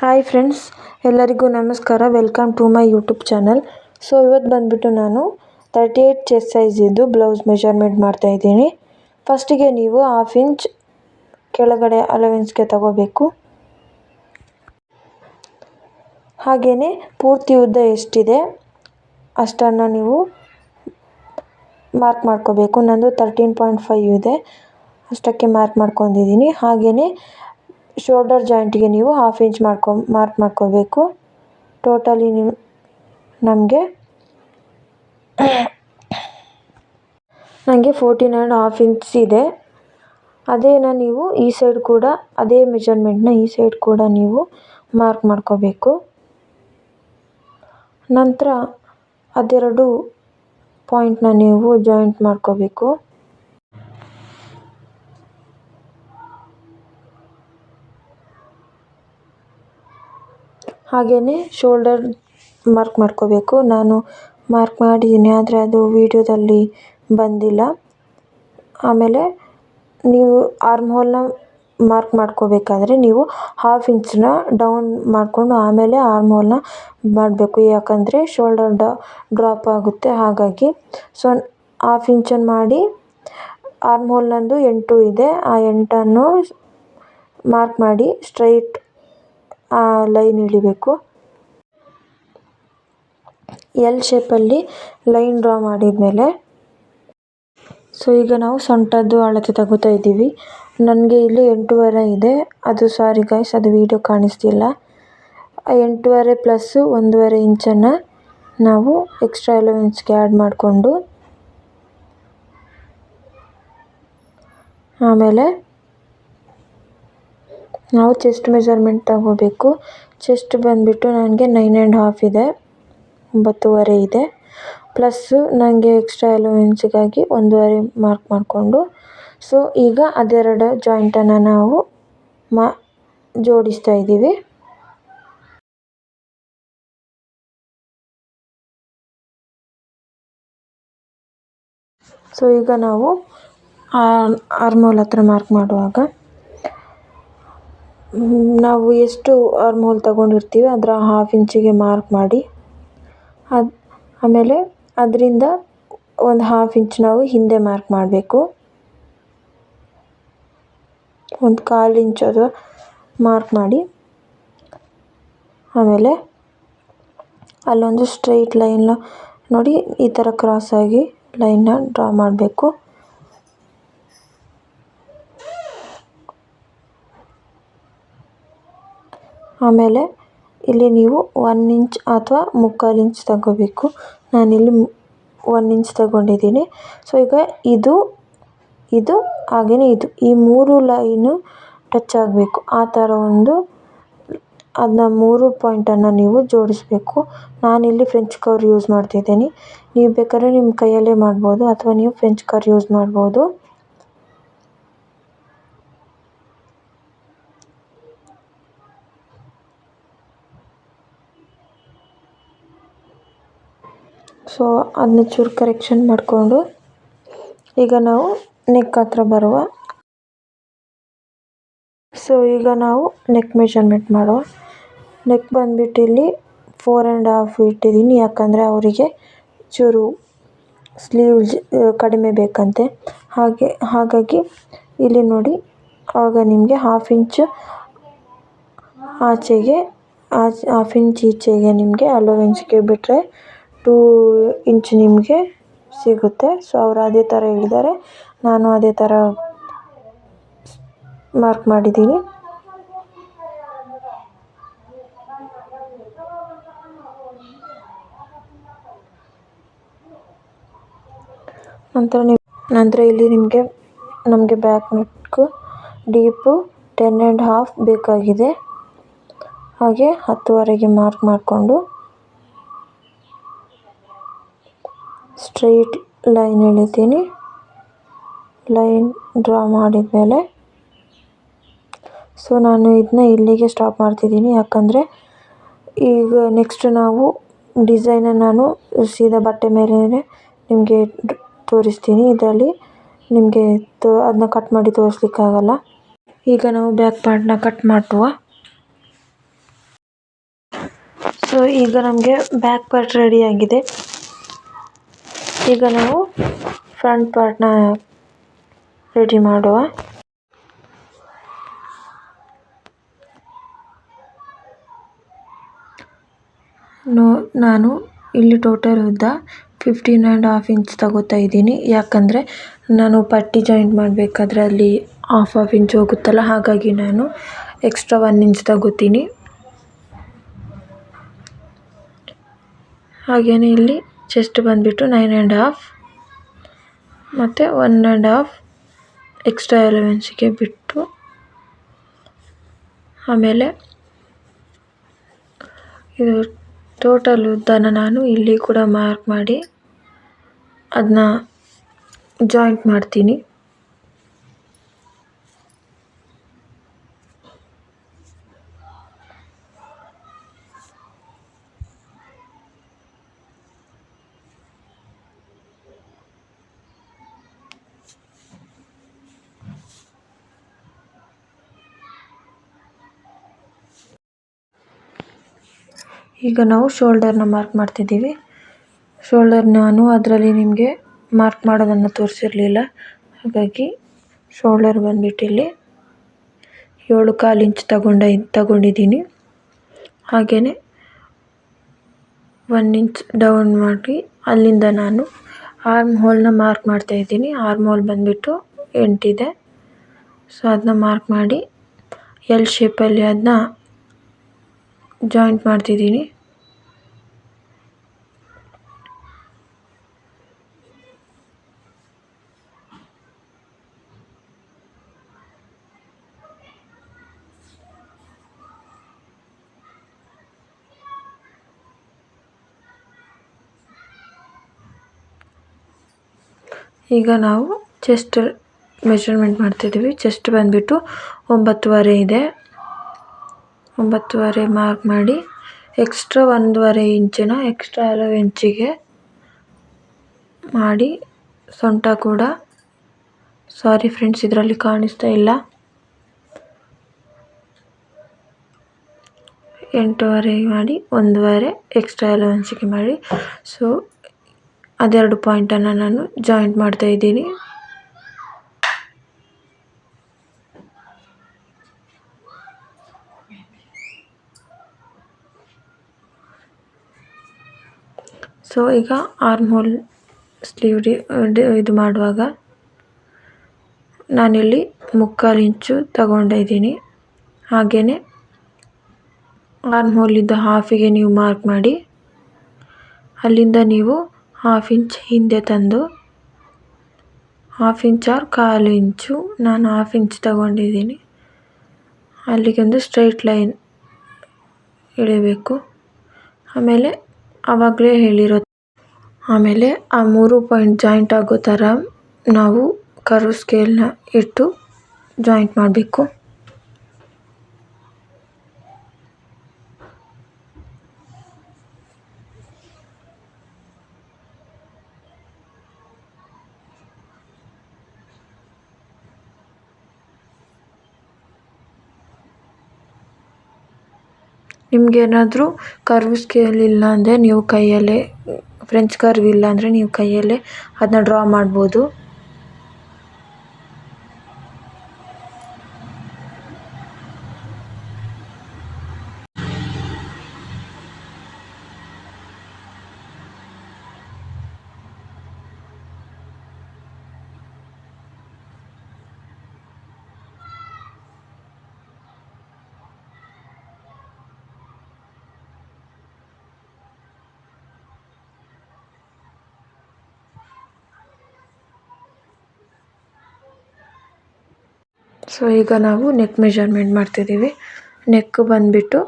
Hi friends ಎಲ್ಲರಿಗೂ ನಮಸ್ಕಾರ. Welcome to my YouTube channel so ಇವತ್ತು ಬಂದುಬಿಟ್ಟು ನಾನು ತರ್ಟಿ ಏಯ್ಟ್ ಚೆಸ್ ಸೈಜಿದ್ದು ಬ್ಲೌಸ್ ಮೆಷರ್ಮೆಂಟ್ ಮಾಡ್ತಾಯಿದ್ದೀನಿ ಫಸ್ಟಿಗೆ ನೀವು ಹಾಫ್ ಇಂಚ್ ಕೆಳಗಡೆ ಅಲವೆನ್ಸ್ಗೆ ತಗೋಬೇಕು. ಹಾಗೆಯೇ ಪೂರ್ತಿ ಉದ್ದ ಎಷ್ಟಿದೆ ಅಷ್ಟನ್ನು ನೀವು ಮಾರ್ಕ್ ಮಾಡ್ಕೋಬೇಕು. ನಂದು ತರ್ಟೀನ್ ಪಾಯಿಂಟ್ ಫೈವ್ ಇದೆ. ಅಷ್ಟಕ್ಕೆ ಮಾರ್ಕ್ ಮಾಡ್ಕೊಂಡಿದ್ದೀನಿ. ಹಾಗೆಯೇ ಶೋಲ್ಡರ್ ಜಾಯಿಂಟಿಗೆ ನೀವು ಹಾಫ್ ಇಂಚ್ ಮಾಡ್ಕೊ ಮಾರ್ಕ್ ಮಾಡ್ಕೋಬೇಕು. ಟೋಟಲಿ ನೀವು ನಮಗೆ ನನಗೆ ಫೋರ್ಟೀನ್ ಆ್ಯಂಡ್ ಹಾಫ್ ಇಂಚ್ ಇದೆ. ಅದೇನ ನೀವು ಈ ಸೈಡ್ ಕೂಡ ಅದೇ ಮೆಜರ್ಮೆಂಟ್ನ ಈ ಸೈಡ್ ಕೂಡ ನೀವು ಮಾರ್ಕ್ ಮಾಡ್ಕೋಬೇಕು. ನಂತರ ಅದೆರಡು ಪಾಯಿಂಟ್ನ ನೀವು ಜಾಯಿಂಟ್ ಮಾಡ್ಕೋಬೇಕು. ಹಾಗೆಯೇ ಶೋಲ್ಡರ್ ಮಾರ್ಕ್ ಮಾಡ್ಕೋಬೇಕು. ನಾನು ಮಾರ್ಕ್ ಮಾಡಿದ್ದೀನಿ ಆದರೆ ಅದು ವೀಡಿಯೋದಲ್ಲಿ ಬಂದಿಲ್ಲ. ಆಮೇಲೆ ನೀವು ಆರ್ಮ್ ಹೋಲ್ನ ಮಾರ್ಕ್ ಮಾಡ್ಕೋಬೇಕಾದ್ರೆ ನೀವು ಹಾಫ್ ಇಂಚನ್ನ ಡೌನ್ ಮಾಡಿಕೊಂಡು ಆಮೇಲೆ ಆರ್ಮ್ ಹೋಲ್ನ ಮಾಡಬೇಕು. ಯಾಕಂದರೆ ಶೋಲ್ಡರ್ ಡ್ರಾಪ್ ಆಗುತ್ತೆ. ಹಾಗಾಗಿ ಸೊ ಹಾಫ್ ಇಂಚನ್ನು ಮಾಡಿ ಆರ್ಮ್ ಹೋಲ್ ಎಂಟು ಇದೆ. ಆ ಎಂಟನ್ನು ಮಾರ್ಕ್ ಮಾಡಿ ಸ್ಟ್ರೈಟ್ ಲೈನ್ ಎಳಿಬೇಕು ಎಲ್ ಶೇಪಲ್ಲಿ ಲೈನ್ ಡ್ರಾ ಮಾಡಿದ್ಮೇಲೆ ಸೊ ಈಗ ನಾವು ಸೊಂಟದ್ದು ಅಳತೆ ತಗೋತಾ ಇದ್ದೀವಿ. ನನಗೆ ಇಲ್ಲಿ ಎಂಟೂವರೆ ಇದೆ. ಅದು ಸಾರಿ ಗೈಸ್ ಅದು ವೀಡಿಯೋ ಕಾಣಿಸ್ತಿಲ್ಲ. ಎಂಟೂವರೆ ಪ್ಲಸ್ಸು ಒಂದೂವರೆ ಇಂಚನ್ನು ನಾವು ಎಕ್ಸ್ಟ್ರಾ ಎಲೆವೆನ್ಸ್ಗೆ ಆ್ಯಡ್ ಮಾಡಿಕೊಂಡು ಆಮೇಲೆ ನಾವು ಚೆಸ್ಟ್ ಮೆಜರ್ಮೆಂಟ್ ತಗೋಬೇಕು. ಚೆಸ್ಟ್ ಬಂದುಬಿಟ್ಟು ನನಗೆ ನೈನ್ ಆ್ಯಂಡ್ ಹಾಫ್ ಇದೆ. ಒಂಬತ್ತುವರೆ ಇದೆ. ಪ್ಲಸ್ಸು ನನಗೆ ಎಕ್ಸ್ಟ್ರಾ ಎಲೆವೆನ್ಸಿಗಾಗಿ ಒಂದೂವರೆ ಮಾರ್ಕ್ ಮಾಡಿಕೊಂಡು. ಸೊ ಈಗ ಅದೆರಡು ಜಾಯಿಂಟನ್ನು ನಾವು ಮಾ, ಜೋಡಿಸ್ತಾ ಇದ್ದೀವಿ. ಸೊ ಈಗ ನಾವು ಆರ್ಮೋಲ್ ಹತ್ರ ಮಾರ್ಕ್ ಮಾಡುವಾಗ ನಾವು ಎಷ್ಟು ಆರ್ಮೋಲ್ ತಗೊಂಡಿರ್ತೀವಿ, ಅದರ ಹಾಫ್ ಇಂಚಿಗೆ ಮಾರ್ಕ್ ಮಾಡಿ. ಅದು, ಆಮೇಲೆ ಅದರಿಂದ ಒಂದು ಹಾಫ್ ಇಂಚ್ ನಾವು ಹಿಂದೆ ಮಾರ್ಕ್ ಮಾಡಬೇಕು. ಒಂದು ಕಾಲು ಇಂಚ್ ಅದು ಮಾರ್ಕ್ ಮಾಡಿ. ಆಮೇಲೆ ಅಲ್ಲೊಂದು ಸ್ಟ್ರೈಟ್ ಲೈನ್ ನೋಡಿ, ಈ ಥರ ಕ್ರಾಸಾಗಿ ಲೈನ್ನ ಡ್ರಾ ಮಾಡಬೇಕು. ಆಮೇಲೆ ಇಲ್ಲಿ ನೀವು ಒನ್ ಇಂಚ್ ಅಥವಾ ಮುಕ್ಕಾಲು ಇಂಚ್ ತಗೋಬೇಕು. ನಾನಿಲ್ಲಿ ಒನ್ ಇಂಚ್ ತಗೊಂಡಿದ್ದೀನಿ. ಸೊ ಈಗ ಇದು ಇದು ಹಾಗೆಯೇ ಇದು. ಈ ಮೂರು ಲೈನು ಟಚ್ ಆಗಬೇಕು. ಆ ಥರ ಒಂದು ಅದನ್ನ ಮೂರು ಪಾಯಿಂಟನ್ನು ನೀವು ಜೋಡಿಸಬೇಕು. ನಾನಿಲ್ಲಿ ಫ್ರೆಂಚ್ ಕವರ್ ಯೂಸ್ ಮಾಡ್ತಿದ್ದೀನಿ. ನೀವು ಬೇಕಾದ್ರೆ ನಿಮ್ಮ ಕೈಯಲ್ಲೇ ಮಾಡ್ಬೋದು ಅಥವಾ ನೀವು ಫ್ರೆಂಚ್ ಕವರ್ ಯೂಸ್ ಮಾಡ್ಬೋದು. ಸೊ ಅದನ್ನ ಚೂರು ಕರೆಕ್ಷನ್ ಮಾಡಿಕೊಂಡು ಈಗ ನಾವು ನೆಕ್ ಹತ್ರ ಬರುವ ಸೊ ಈಗ ನಾವು ನೆಕ್ ಮೆಷರ್ಮೆಂಟ್ ಮಾಡುವ. ನೆಕ್ ಬಂದ್ಬಿಟ್ಟು ಇಲ್ಲಿ ಫೋರ್ ಆ್ಯಂಡ್ ಹಾಫ್ ಇಟ್ಟಿದ್ದೀನಿ ಯಾಕಂದರೆ ಅವರಿಗೆ ಚೂರು ಸ್ಲೀವ್ ಕಡಿಮೆ ಬೇಕಂತೆ. ಹಾಗೆ, ಹಾಗಾಗಿ ಇಲ್ಲಿ ನೋಡಿ, ಆಗ ನಿಮಗೆ ಹಾಫ್ ಇಂಚ್ ಆಚೆಗೆ, ಆಚೆ ಹಾಫ್ ಇಂಚ್ ಈಚೆಗೆ ನಿಮಗೆ ಅಲೋವೆನ್ಸ್ಗೆ ಬಿಟ್ಟರೆ ಟೂ ಇಂಚ್ ನಿಮಗೆ ಸಿಗುತ್ತೆ. ಸೊ ಅವರು ಅದೇ ಥರ ಹೇಳಿದ್ದಾರೆ. ನಾನು ಅದೇ ಥರ ಮಾರ್ಕ್ ಮಾಡಿದ್ದೀನಿ. ನಂತರ ನೀವು ನಂತರ ಇಲ್ಲಿ ನಿಮಗೆ, ನಮಗೆ back neck deep ten and half ಬೇಕಾಗಿದೆ. ಹಾಗೆ ಹತ್ತುವರೆಗೆ ಮಾರ್ಕ್ ಮಾಡಿಕೊಂಡು. ಸ್ಟ್ರೈಟ್ ಲೈನ್ ಎಳಿತೀನಿ. ಲೈನ್ ಡ್ರಾ ಮಾಡಿದ ಮೇಲೆ ಸೊ ನಾನು ಇದನ್ನ ಇಲ್ಲಿಗೆ ಸ್ಟಾಪ್ ಮಾಡ್ತಿದ್ದೀನಿ. ಯಾಕಂದರೆ ಈಗ ನೆಕ್ಸ್ಟ್ ನಾವು ಡಿಸೈನನ್ನು ನಾನು ಸೀದಾ ಬಟ್ಟೆ ಮೇಲೆ ನಿಮಗೆ ತೋರಿಸ್ತೀನಿ. ಇದರಲ್ಲಿ ನಿಮಗೆ ತೋ ಅದನ್ನ ಕಟ್ ಮಾಡಿ ತೋರಿಸ್ಲಿಕ್ಕಾಗಲ್ಲ. ಈಗ ನಾವು ಬ್ಯಾಕ್ ಪಾರ್ಟ್ನ ಕಟ್ ಮಾಡುವ. ಸೊ ಈಗ ನಮಗೆ ಬ್ಯಾಕ್ ಪಾರ್ಟ್ ರೆಡಿ ಆಗಿದೆ. ಈಗ ನಾವು ಫ್ರಂಟ್ ಪಾರ್ಟ್ನ ರೆಡಿ ಮಾಡುವ. ನೋ, ನಾನು ಇಲ್ಲಿ ಟೋಟಲ್ ಉದ್ದ ಫಿಫ್ಟೀನ್ ಆ್ಯಂಡ್ ಹಾಫ್ ಇಂಚ್ ತಗೋತಾ ಇದ್ದೀನಿ. ಯಾಕಂದರೆ ನಾನು ಪಟ್ಟಿ ಜಾಯಿಂಟ್ ಮಾಡಬೇಕಾದ್ರೆ ಅಲ್ಲಿ ಹಾಫ್ ಹಾಫ್ ಇಂಚ್ ಹೋಗುತ್ತಲ್ಲ, ಹಾಗಾಗಿ ನಾನು ಎಕ್ಸ್ಟ್ರಾ ಒನ್ ಇಂಚ್ ತಗೋತೀನಿ. ಹಾಗೆಯೇ ಇಲ್ಲಿ ಚೆಸ್ಟ್ ಬಂದುಬಿಟ್ಟು ನೈನ್ ಆ್ಯಂಡ್ ಹಾಫ್ ಮತ್ತು ಒನ್ ಆ್ಯಂಡ್ ಹಾಫ್ ಎಕ್ಸ್ಟ್ರಾ ಎಲೆವೆನ್ಸಿಗೆ ಬಿಟ್ಟು, ಆಮೇಲೆ ಇದು ಟೋಟಲ್ ಉದ್ದನ ನಾನು ಇಲ್ಲಿ ಕೂಡ ಮಾರ್ಕ್ ಮಾಡಿ ಅದನ್ನ ಜಾಯಿಂಟ್ ಮಾಡ್ತೀನಿ. ಈಗ ನಾವು ಶೋಲ್ಡರ್ನ ಮಾರ್ಕ್ ಮಾಡ್ತಿದ್ದೀವಿ. ಶೋಲ್ಡರ್ ನಾನು ಅದರಲ್ಲಿ ನಿಮಗೆ ಮಾರ್ಕ್ ಮಾಡೋದನ್ನು ತೋರಿಸಿರಲಿಲ್ಲ. ಹಾಗಾಗಿ ಶೋಲ್ಡರ್ ಬಂದ್ಬಿಟ್ಟು ಇಲ್ಲಿ ಏಳು ಕಾಲು ಇಂಚ್ ತಗೊಂಡ ತಗೊಂಡಿದ್ದೀನಿ. ಹಾಗೆಯೇ ಒನ್ ಇಂಚ್ ಡೌನ್ ಮಾಡಿ ಅಲ್ಲಿಂದ ನಾನು ಆರ್ಮ್ ಹೋಲ್ನ ಮಾರ್ಕ್ ಮಾಡ್ತಾ ಇದ್ದೀನಿ. ಆರ್ಮ್ ಹೋಲ್ ಬಂದುಬಿಟ್ಟು ಎಂಟಿದೆ. ಸೊ ಅದನ್ನ ಮಾರ್ಕ್ ಮಾಡಿ ಎಲ್ ಶೇಪಲ್ಲಿ ಅದನ್ನ ಜಾಯಿಂಟ್ ಮಾಡ್ತಿದ್ದೀನಿ. ಈಗ ನಾವು ಚೆಸ್ಟ್ ಮೆಷರ್ಮೆಂಟ್ ಮಾಡ್ತಿದ್ದೀವಿ. ಚೆಸ್ಟ್ ಬಂದುಬಿಟ್ಟು ಒಂಬತ್ತುವರೆ ಇದೆ. ಒಂಬತ್ತುವರೆ ಮಾರ್ಕ್ ಮಾಡಿ, ಎಕ್ಸ್ಟ್ರಾ ಒಂದೂವರೆ ಇಂಚಿನ ಎಕ್ಸ್ಟ್ರಾ ಹಲವು ಇಂಚಿಗೆ ಮಾಡಿ, ಸೊಂಟ ಕೂಡ. ಸಾರಿ ಫ್ರೆಂಡ್ಸ್, ಇದರಲ್ಲಿ ಕಾಣಿಸ್ತಾ ಇಲ್ಲ. ಎಂಟೂವರೆ ಮಾಡಿ, ಒಂದೂವರೆ ಎಕ್ಸ್ಟ್ರಾ ಅಲವೆನ್ಸಿಗೆ ಮಾಡಿ. ಸೊ ಅದೆರಡು ಪಾಯಿಂಟನ್ನು ನಾನು ಜಾಯಿಂಟ್ ಮಾಡ್ತಾ ಇದ್ದೀನಿ. ಸೊ ಈಗ ಆರ್ಮ್ ಹೋಲ್ ಸ್ಲೀವ್ ಇದು ಮಾಡುವಾಗ ನಾನಿಲ್ಲಿ ಮುಕ್ಕಾಲು ಇಂಚು ತಗೊಂಡಿದ್ದೀನಿ ಹಾಗೆಯೇ ಆರ್ಮ್ ಹೋಲಿಂದ ಹಾಫಿಗೆ ನೀವು ಮಾರ್ಕ್ ಮಾಡಿ. ಅಲ್ಲಿಂದ ನೀವು ಹಾಫ್ ಇಂಚ್ ಹಿಂದೆ ತಂದು ಹಾಫ್ ಇಂಚ್ ಆರ್ ಕಾಲು ಇಂಚು ನಾನು ಹಾಫ್ ಇಂಚ್ ತಗೊಂಡಿದ್ದೀನಿ. ಅಲ್ಲಿಗೆ ಒಂದು ಸ್ಟ್ರೈಟ್ ಲೈನ್ ಎಳಿಬೇಕು ಆಮೇಲೆ ಆವಾಗಲೇ ಹೇಳಿರೋ ಆಮೇಲೆ ಆ ಮೂರು ಪಾಯಿಂಟ್ ಜಾಯಿಂಟ್ ಆಗೋ ಥರ ನಾವು ಕರ್ವ್ ಸ್ಕೇಲ್ನ ಇಟ್ಟು ಜಾಯಿಂಟ್ ಮಾಡಬೇಕು. ನಿಮಗೇನಾದರೂ ಕರ್ವ್ ಸ್ಕೇಲ್ ಇಲ್ಲ ಅಂದರೆ ನೀವು ಕೈಯಲ್ಲೇ ಫ್ರೆಂಚ್ ಕರ್ವ್ ಇಲ್ಲ ಅಂದರೆ ನೀವು ಕೈಯಲ್ಲೇ ಅದನ್ನ ಡ್ರಾ ಮಾಡ್ಬೋದು. ಸೊ ಈಗ ನಾವು ನೆಕ್ ಮೆಜರ್ಮೆಂಟ್ ಮಾಡ್ತಿದ್ದೀವಿ. ನೆಕ್ ಬಂದುಬಿಟ್ಟು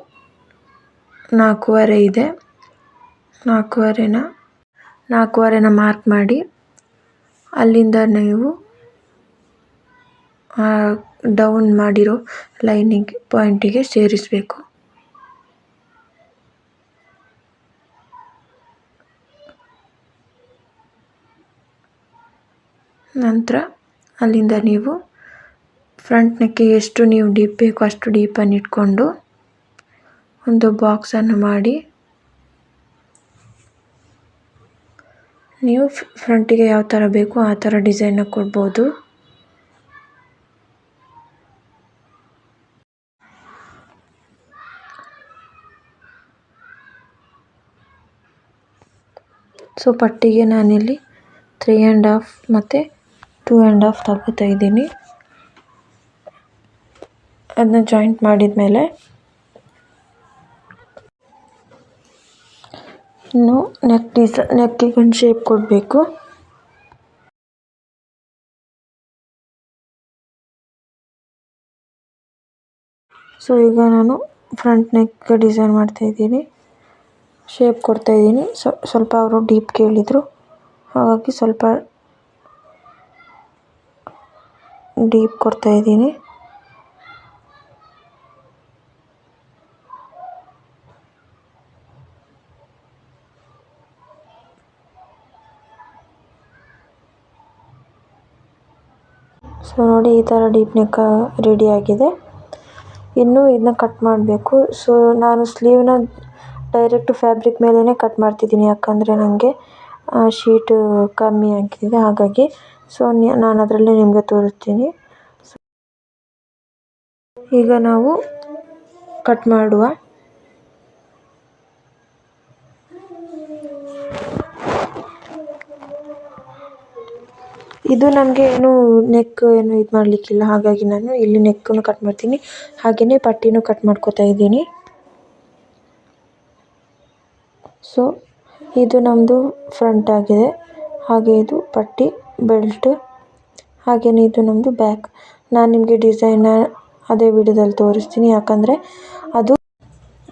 ನಾಲ್ಕೂವರೆ ಇದೆ. ನಾಲ್ಕೂವರೆನ ನಾಲ್ಕೂವರೆನ ಮಾರ್ಕ್ ಮಾಡಿ, ಅಲ್ಲಿಂದ ನೀವು ಡೌನ್ ಮಾಡಿರೋ ಲೈನಿಗೆ ಪಾಯಿಂಟಿಗೆ ಸೇರಿಸಬೇಕು. ನಂತರ ಅಲ್ಲಿಂದ ನೀವು ಫ್ರಂಟ್ ಎಷ್ಟು ನೀವು ಡೀಪ್ ಬೇಕು ಅಷ್ಟು ಡೀಪನ್ನು ಇಟ್ಕೊಂಡು ಒಂದು ಬಾಕ್ಸನ್ನು ಮಾಡಿ. ನೀವು ಫ್ರಂಟಿಗೆ ಯಾವ ಥರ ಬೇಕು ಆ ಥರ ಡಿಸೈನ್ ಕೊಡ್ಬೋದು. ಸೊ, ಪಟ್ಟಿಗೆ ನಾನಿಲ್ಲಿ ತ್ರೀ ಆ್ಯಂಡ್ ಹಾಫ್ ಮತ್ತು ಟೂ ಆ್ಯಂಡ್ ಹಾಫ್ ತಗೋತಾ ಇದ್ದೀನಿ. ಅದನ್ನ ಜಾಯಿಂಟ್ ಮಾಡಿದ ಮೇಲೆ ಇನ್ನು ನೆಕ್ ಡಿಸ ನೆಕ್ಕಿಗೆ ಒಂದು ಶೇಪ್ ಕೊಡಬೇಕು. ಸೊ ಈಗ ನಾನು ಫ್ರಂಟ್ ನೆಕ್ ಡಿಸೈನ್ ಮಾಡ್ತಾ ಇದ್ದೀನಿ. ಶೇಪ್ ಕೊಡ್ತಾಯಿದ್ದೀನಿ ಸ್ವಲ್ಪ ಅವರು ಡೀಪ್ ಕೇಳಿದರು. ಹಾಗಾಗಿ ಸ್ವಲ್ಪ ಡೀಪ್ ಕೊಡ್ತಾಯಿದ್ದೀನಿ ಸೊ ನೋಡಿ ಈ ಥರ ಡೀಪ್ ನೆಕ್ ಆಗಿದೆ. ಇನ್ನು ಇದನ್ನ ಕಟ್ ಮಾಡಬೇಕು. ಸೊ ನಾನು ಸ್ಲೀವ್ನ ಡೈರೆಕ್ಟ್ ಫ್ಯಾಬ್ರಿಕ್ ಮೇಲೇ ಕಟ್ ಮಾಡ್ತಿದ್ದೀನಿ, ಯಾಕಂದರೆ ನನಗೆ ಶೀಟು ಕಮ್ಮಿ ಆಗಿದೆ. ಹಾಗಾಗಿ ಸೊ ನಾನು ಅದರಲ್ಲೇ ನಿಮಗೆ ತೋರಿಸ್ತೀನಿ. ಈಗ ನಾವು ಕಟ್ ಮಾಡುವ. ಇದು ನನಗೆ ಏನು ನೆಕ್ ಏನು ಇದು ಮಾಡಲಿಕ್ಕಿಲ್ಲ. ಹಾಗಾಗಿ ನಾನು ಇಲ್ಲಿ ನೆಕ್ಕನ್ನು ಕಟ್ ಮಾಡ್ತೀನಿ. ಹಾಗೆಯೇ ಪಟ್ಟಿನೂ ಕಟ್ ಮಾಡ್ಕೋತಾ ಇದ್ದೀನಿ. ಸೊ ಇದು ನಮ್ಮದು ಫ್ರಂಟ್ ಆಗಿದೆ. ಹಾಗೆ ಇದು ಪಟ್ಟಿ ಬೆಲ್ಟ್ ಹಾಗೆಯೇ ಇದು ನಮ್ಮದು ಬ್ಯಾಕ್ ನಾನು ನಿಮಗೆ ಡಿಸೈನ ಅದೇ ವಿಡಿಯೋದಲ್ಲಿ ತೋರಿಸ್ತೀನಿ. ಯಾಕಂದರೆ ಅದು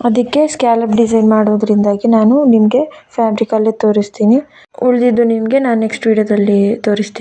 ಅದಕ್ಕೆ ಸ್ಕ್ಯಾಲಪ್ ಡಿಸೈನ್ ಮಾಡೋದ್ರಿಂದಾಗಿ ನಾನು ನಿಮಗೆ ಫ್ಯಾಬ್ರಿಕಲ್ಲೇ ತೋರಿಸ್ತೀನಿ. ಉಳಿದಿದ್ದು ನಿಮಗೆ ನಾನು ನೆಕ್ಸ್ಟ್ ವಿಡಿಯೋದಲ್ಲಿ ತೋರಿಸ್ತೀನಿ.